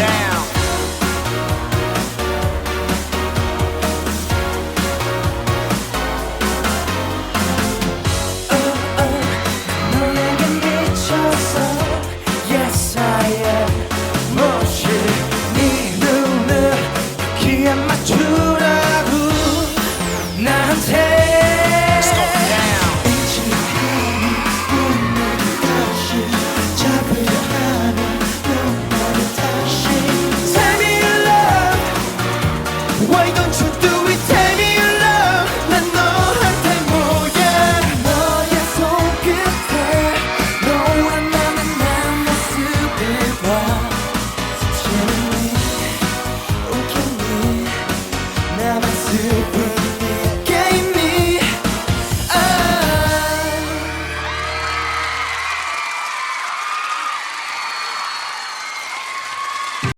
down. Oh, oh, 너에게 미쳤어. 이네을 기에 맞추라고 나한테. You.